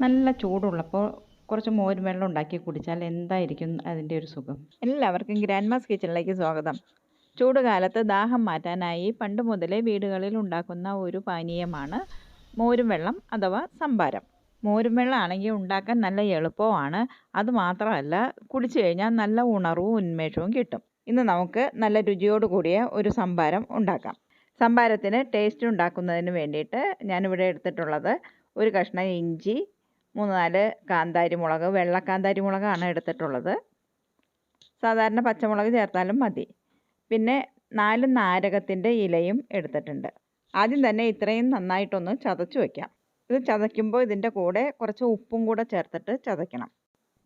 നല്ല ചൂടുള്ളപ്പോൾ കുറച്ച് മോരും വെള്ളം ഉണ്ടാക്കി കുടിച്ചാൽ എന്തായിരിക്കും അതിന്റെ ഒരു സുഖം? എല്ലാവർക്കും ഗ്രാൻഡ് മാസ് കിച്ചണിലേക്ക് സ്വാഗതം. ചൂടുകാലത്ത് ദാഹം മാറ്റാനായി പണ്ട് മുതലേ വീടുകളിൽ ഉണ്ടാക്കുന്ന ഒരു പാനീയമാണ് മോരും വെള്ളം അഥവാ സംഭാരം. മോരും വെള്ളം ആണെങ്കിൽ ഉണ്ടാക്കാൻ നല്ല എളുപ്പമാണ്. അത് മാത്രമല്ല കുടിച്ചു കഴിഞ്ഞാൽ നല്ല ഉണർവും ഉന്മേഷവും കിട്ടും. ഇന്ന് നമുക്ക് നല്ല രുചിയോട് കൂടിയ ഒരു സംഭാരം ഉണ്ടാക്കാം. സംഭാരത്തിന് ടേസ്റ്റ് ഉണ്ടാക്കുന്നതിന് വേണ്ടിയിട്ട് ഞാനിവിടെ എടുത്തിട്ടുള്ളത് ഒരു കഷ്ണം ഇഞ്ചി മൂന്ന് നാല് കാന്താരി മുളക് വെള്ള കാന്താരി മുളകാണ് എടുത്തിട്ടുള്ളത്. സാധാരണ പച്ചമുളക് ചേർത്താലും മതി. പിന്നെ നാല് നാരകത്തിന്റെ ഇലയും എടുത്തിട്ടുണ്ട്. ആദ്യം തന്നെ ഇത്രയും നന്നായിട്ടൊന്ന് ചതച്ച് വയ്ക്കാം ഇത് ചതയ്ക്കുമ്പോൾ ഇതിന്റെ കൂടെ കുറച്ച് ഉപ്പും കൂടെ ചേർത്തിട്ട് ചതയ്ക്കണം.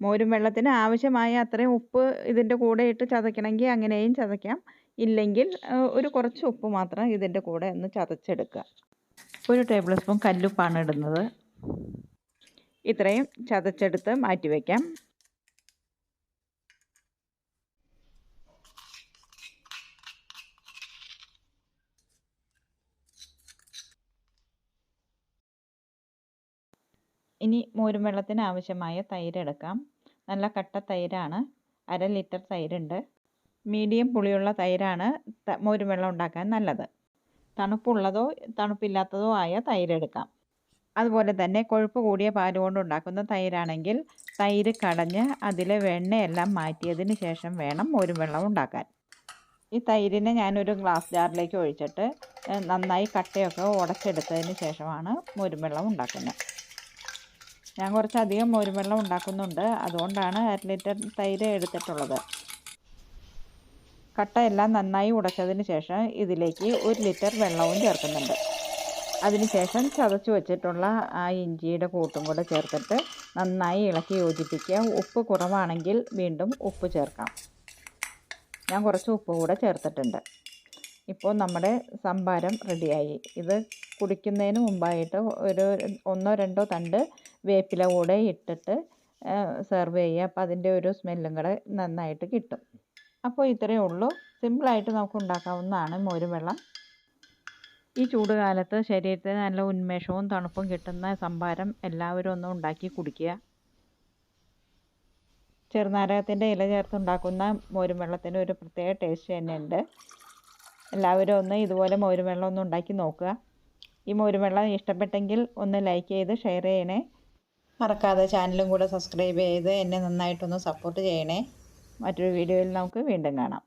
മോരും വെള്ളത്തിന് ആവശ്യമായ അത്രയും ഉപ്പ് ഇതിന്റെ കൂടെ ഇട്ട് ചതയ്ക്കണമെങ്കിൽ അങ്ങനെയും ചതയ്ക്കാം. ഇല്ലെങ്കിൽ ഒരു കുറച്ച് ഉപ്പ് മാത്രം ഇതിന്റെ കൂടെ ഒന്ന് ചതച്ചെടുക്കുക. ഒരു ടേബിൾ സ്പൂൺ കല്ലുപ്പാണ് ഇടുന്നത്. ഇത്രയും ചതച്ചെടുത്ത് മാറ്റി വയ്ക്കാം ഇനി മോരും വെള്ളത്തിന് ആവശ്യമായ തൈര് എടുക്കാം. നല്ല കട്ട തൈരാണ്. അര ലിറ്റർ തൈരുണ്ട്. മീഡിയം പുളിയുള്ള തൈരാണ് മോരും വെള്ളം ഉണ്ടാക്കാൻ നല്ലത്. തണുപ്പുള്ളതോ തണുപ്പില്ലാത്തതോ ആയ തൈര് എടുക്കാം. അതുപോലെ തന്നെ കൊഴുപ്പ് കൂടിയ പാൽ കൊണ്ടുണ്ടാക്കുന്ന തൈരാണെങ്കിൽ തൈര് കടഞ്ഞ് അതിലെ വെണ്ണയെല്ലാം മാറ്റിയതിന് ശേഷം വേണം മോരും വെള്ളം ഉണ്ടാക്കാൻ. ഈ തൈരിനെ ഞാനൊരു ഗ്ലാസ് ജാറിലേക്ക് ഒഴിച്ചിട്ട് നന്നായി കട്ടയൊക്കെ ഉടച്ചെടുത്തതിന് ശേഷമാണ് മോരും വെള്ളം ഉണ്ടാക്കുന്നത്. ഞാൻ കുറച്ചധികം മോരും വെള്ളം ഉണ്ടാക്കുന്നുണ്ട്. അതുകൊണ്ടാണ് അര ലിറ്റർ തൈര് എടുത്തിട്ടുള്ളത്. കട്ടയെല്ലാം നന്നായി ഉടച്ചതിന് ശേഷം ഇതിലേക്ക് ഒരു ലിറ്റർ വെള്ളവും ചേർക്കുന്നുണ്ട്. അതിനുശേഷം ചതച്ച് വെച്ചിട്ടുള്ള ആ ഇഞ്ചിയുടെ കൂട്ടും കൂടെ ചേർത്തിട്ട് നന്നായി ഇളക്കി യോജിപ്പിക്കുക. ഉപ്പ് കുറവാണെങ്കിൽ വീണ്ടും ഉപ്പ് ചേർക്കാം. ഞാൻ കുറച്ച് ഉപ്പ് കൂടെ ചേർത്തിട്ടുണ്ട്. ഇപ്പോൾ നമ്മുടെ സംഭാരം റെഡിയായി. ഇത് കുടിക്കുന്നതിന് മുമ്പായിട്ട് ഒരു ഒന്നോ രണ്ടോ തണ്ട് വേപ്പില കൂടെ ഇട്ടിട്ട് സെർവ് ചെയ്യുക. അപ്പോൾ അതിന്റെ ഒരു സ്മെല്ലും കൂടെ നന്നായിട്ട് കിട്ടും. അപ്പോൾ ഇത്രയേ ഉള്ളൂ. സിമ്പിളായിട്ട് നമുക്ക് ഉണ്ടാക്കാവുന്നതാണ് മോരും വെള്ളം ഈ ചൂട് ചൂടുകാലത്ത് ശരീരത്തിന് നല്ല ഉന്മേഷവും തണുപ്പും കിട്ടുന്ന സംഭാരം എല്ലാവരും ഒന്ന് ഉണ്ടാക്കി കുടിക്കുക. ചെറുനാരകത്തിന്റെ ഇല ചേർത്തുണ്ടാക്കുന്ന മോരും വെള്ളത്തിന് ഒരു പ്രത്യേക ടേസ്റ്റ് തന്നെയുണ്ട്. എല്ലാവരും ഒന്ന് ഇതുപോലെ മോരും വെള്ളം ഒന്ന് ഉണ്ടാക്കി നോക്കുക. ഈ മോരും വെള്ളം ഇഷ്ടപ്പെട്ടെങ്കിൽ ഒന്ന് ലൈക്ക് ചെയ്ത് ഷെയർ ചെയ്യണേ. മറക്കാതെ ചാനലും കൂടെ സബ്സ്ക്രൈബ് ചെയ്ത് എന്നെ നന്നായിട്ടൊന്ന് സപ്പോർട്ട് ചെയ്യണേ. മറ്റൊരു വീഡിയോയിൽ നമുക്ക് വീണ്ടും കാണാം.